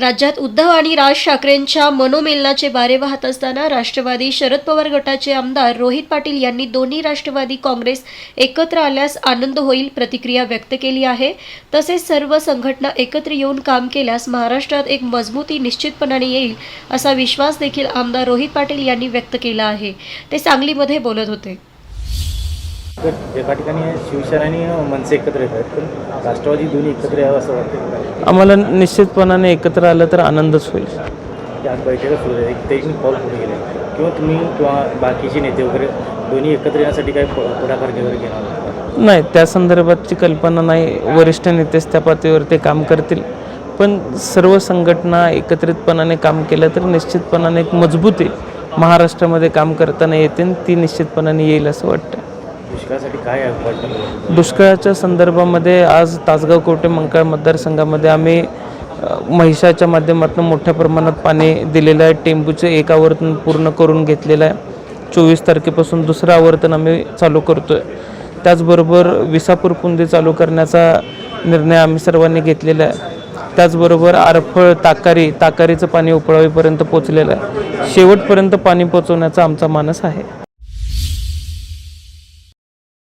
राज्यात उद्धव आणि राज ठाकरेंच्या मनोमेलनाचे बारे वाहत असताना राष्ट्रवादी शरद पवार गटाचे आमदार रोहित पाटील यांनी दोन्ही राष्ट्रवादी काँग्रेस एकत्र आल्यास आनंद होईल प्रतिक्रिया व्यक्त केली आहे. तसेच सर्व संघटना एकत्र येऊन काम केल्यास महाराष्ट्रात एक मजबूती निश्चितपणाने येईल असा विश्वास देखील आमदार रोहित पाटील यांनी व्यक्त केला आहे. ते सांगलीमध्ये बोलत होते. तर एका ठिकाणी शिवसेना आणि मनसे एकत्र येत आहेत पण राष्ट्रवादी दोन्ही एकत्र यावं असं वाटतं आम्हाला निश्चितपणाने एकत्र आलं तर आनंदच होईल. त्या बैठका सुरू आहे एक टेक्निक कॉल पुढे गेले. किंवा तुम्ही किंवा बाकीचे नेते वगैरे दोन्ही एकत्र येण्यासाठी काय प- पुढाकार वगैरे घेणार? नाही त्या संदर्भातची कल्पना नाही. वरिष्ठ नेतेच त्या पातळीवर ते काम करतील. पण सर्व संघटना एकत्रितपणाने काम केलं तर निश्चितपणाने एक मजबूती महाराष्ट्रामध्ये काम करताना येते ती निश्चितपणाने येईल असं वाटतं दुष्काळासाठी काय वाटतं दुष्काळाच्या संदर्भामध्ये आज तासगाव कोटे मंकाळ मतदारसंघामध्ये आम्ही महिषाच्या माध्यमातून मोठ्या प्रमाणात पाणी दिलेलं आहे. टेंबूचे एक आवर्तन पूर्ण करून घेतलेलं आहे. चोवीस तारखेपासून दुसरं आवर्तन आम्ही चालू करतो आहे त्याचबरोबर विसापूर कुंदे चालू करण्याचा निर्णय आम्ही सर्वांनी घेतलेला आहे. त्याचबरोबर आरफळ ताकारी ताकारीचं पाणी उपळावीपर्यंत पोचलेलं आहे. शेवटपर्यंत पाणी पोचवण्याचा आमचा मानस आहे.